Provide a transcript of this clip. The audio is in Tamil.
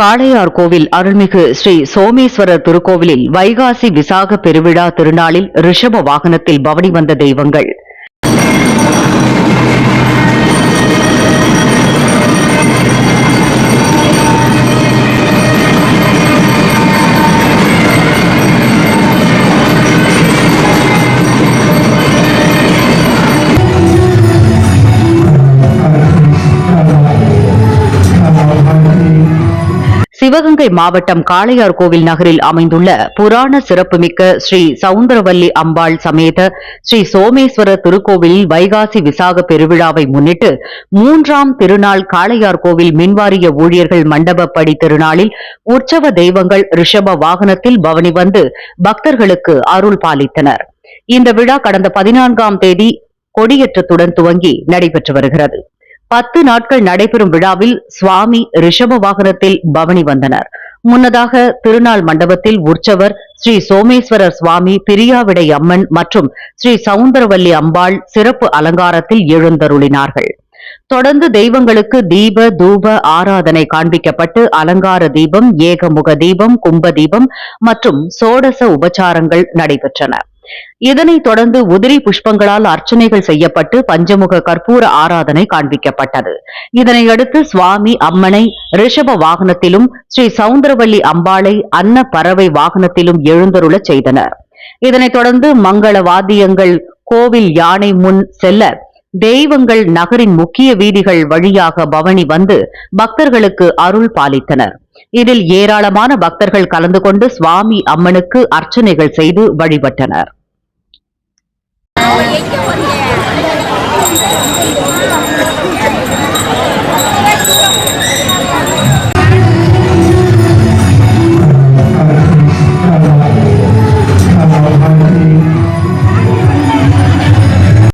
காளையார் கோவில் அருள்மிகு ஸ்ரீ சோமேஸ்வரர் திருக்கோவிலில் வைகாசி விசாக பெருவிழா திருநாளில் ரிஷப வாகனத்தில் பவனி வந்த தெய்வங்கள். சிவகங்கை மாவட்டம் காளையார் கோவில் நகரில் அமைந்துள்ள புராண சிறப்புமிக்க ஸ்ரீ சவுந்தரவல்லி அம்பாள் சமேத ஸ்ரீ சோமேஸ்வரர் திருக்கோவிலில் வைகாசி விசாக பெருவிழாவை முன்னிட்டு மூன்றாம் திருநாள் காளையார் கோவில் மின்வாரிய ஊழியர்கள் மண்டபப்படி திருநாளில் உற்சவ தெய்வங்கள் ரிஷப வாகனத்தில் பவனி வந்து பக்தர்களுக்கு அருள் பாலித்தனர். இந்த விழா கடந்த பதினான்காம் தேதி கொடியேற்றத்துடன் துவங்கி நடைபெற்று வருகிறது. பத்து நாட்கள் நடைபெறும் விழாவில் சுவாமி ரிஷப வாகனத்தில் பவனி வந்தனர். முன்னதாக திருநாள் மண்டபத்தில் உற்சவர் ஸ்ரீ சோமேஸ்வரர் சுவாமி பிரியாவிடை அம்மன் மற்றும் ஸ்ரீ சவுந்தரவல்லி அம்பாள் சிறப்பு அலங்காரத்தில் எழுந்தருளினார்கள். தொடர்ந்து தெய்வங்களுக்கு தீப தூப ஆராதனை காண்பிக்கப்பட்டு அலங்கார தீபம் ஏகமுக தீபம் கும்ப தீபம் மற்றும் சோடச உபச்சாரங்கள் நடைபெற்றன. இதனைத் தொடர்ந்து உதிரி புஷ்பங்களால் அர்ச்சனைகள் செய்யப்பட்டு பஞ்சமுக கற்பூர ஆராதனை காண்பிக்கப்பட்டது. இதனையடுத்து சுவாமி அம்மனை ரிஷப வாகனத்திலும் ஸ்ரீ சவுந்தரவல்லி அம்பாளை அன்ன பறவை வாகனத்திலும் எழுந்தருளச் செய்தனர். இதனைத் தொடர்ந்து மங்கள வாத்தியங்கள் கோவில் யானை முன் செல்ல தெய்வங்கள் நகரின் முக்கிய வீதிகள் வழியாக பவனி வந்து பக்தர்களுக்கு அருள் பாலித்தனர். இதில் ஏராளமான பக்தர்கள் கலந்து கொண்டு சுவாமி அம்மனுக்கு அர்ச்சனைகள் செய்து வழிபட்டனர். 我研究问题，